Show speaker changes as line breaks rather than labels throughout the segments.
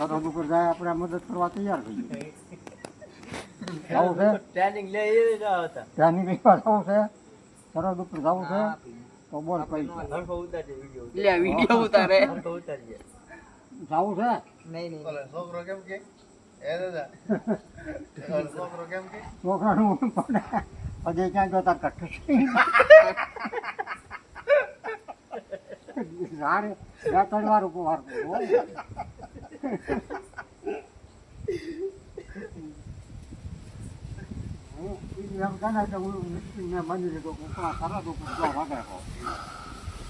સરહદ ઉપર જાય આપણે મદદ કરવા તૈયાર થઈ જવું છે?
ટ્રેનિંગ લે એ રહ્યા હતા
ત્યાંની લેવા જવું છે? સરહદ ઉપર જવું છે? તો બોલ કઈ
વીડિયો લે વીડિયો
ઉતારે.
જવું છે?
નહીં નહીં.
છોકરો કેમ કે? એ દાદા છોકરો કેમ કે?
છોકરાનું પણ હજી ક્યાં જતા સારે ત્રણ વાર ઉપવાર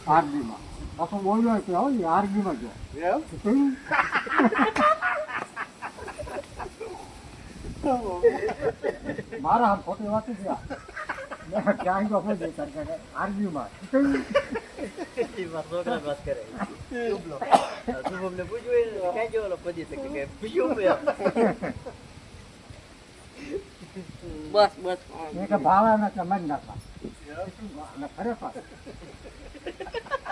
આરબીમાં પાછું બોલ્યો કે હોય આરબીમાં ગયો મારા હાથ ખોટી વાત છે આ. મેં ક્યાંય તો આપણે જઈ કરકે આરબીમાં.
છોકરા વાત કરે. શુભમને પૂછ્યું ક્યાં જેવો પદી શકે કે પૂછ્યું
બસ બસ. એ કે
ભાવે ને કે મન નાખા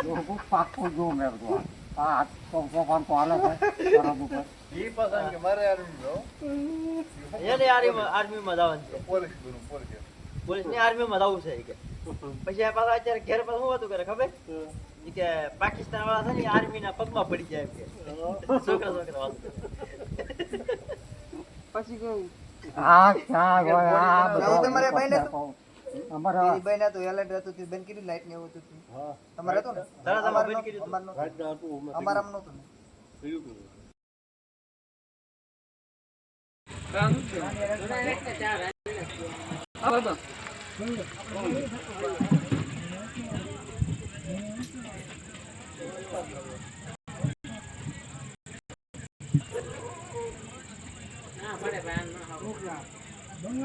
જો હું પાકું જોઉં મેં આ હાથ છે ઉપર.
પસંદ કે મારે
નો જવાનું છે. પોલીસ
ગુરુ પોલીસ.
પોલીસની આર્મીમાં જવું છે કે. પછી આ પાછા અત્યારે ઘેર પાછું શું હતું કરે ખબર? કે પાકિસ્તાન વાળા છે ને આર્મીના પગમાં પડી જાય કે. છોકરા છોકરા વાત
પછી
આ આ તમારે ભાઈને અમારા તેરી
બહેન એલર્ટ હતું તે બંધ કર્યું લાઈટ ને એવું હતું. તમારે હતું ને?
હતું.
નહોતું. અમારામાં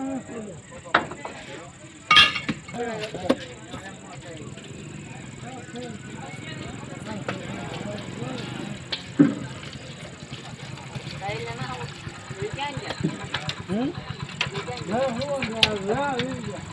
નહોતું ને. પચાવાળા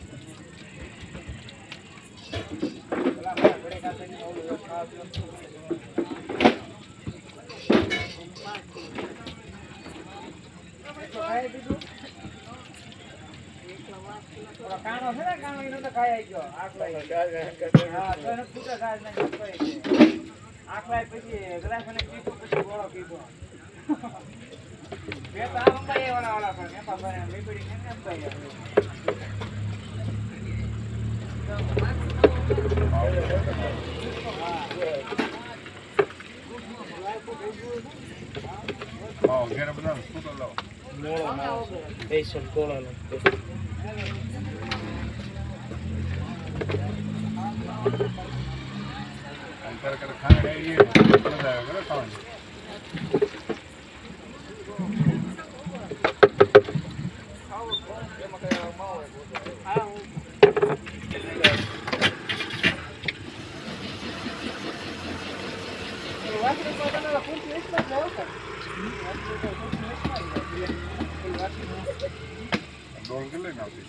કાણો
પછી ગ્લાસ અને પછી ગોળો પીપો મેં તો આમ ભાઈ વાળા વાળા પણ મેં પાપા મેં પડી કેમ એમ
હા ઘેર બધા સ્કૂટર લાવો
સ્પેશિયલ કોળાનો
આમ કરે કરે ખાને આવીએ મજા આવે કરે ખાવાની ડોલ કે લઈને
આવતી
બરાબર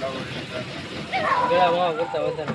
લાવો
ગળા માવા કરતા વધારે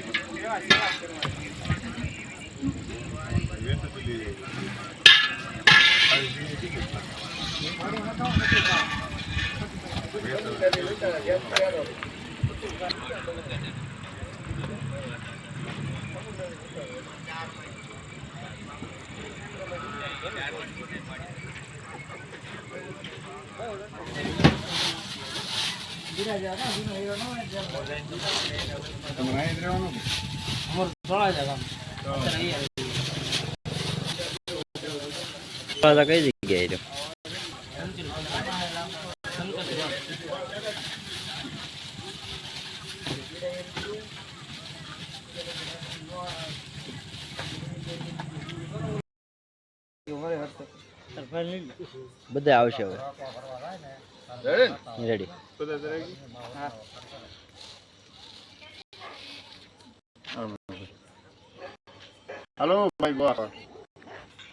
તમારે અહીં જ રહેવાનું ને?
અમારું
કઈ જગ્યાએ રહ્યો? બધા આવશે હવે.
રેડી રેડી
બધા હાલો ભાઈ ગોવા.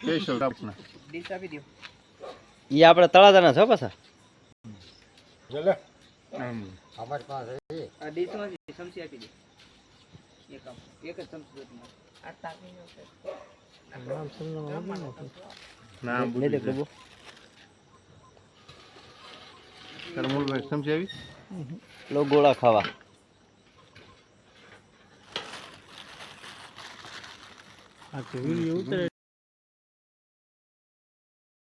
સ્પેશિયલ આપને ડીશ આપી દો
ઈ આપણે તળાજાના છો પાછા?
જલે.
હમ.
પાસે આ ડીશ ચમચી આપી દો. એક એક જ ચમચી
આ તાકી નો છે.
ના લે દે પ્રભુ. કરમુલભાઈ આવી?
લો ગોળા ખાવા. વીડિયો ઉતરે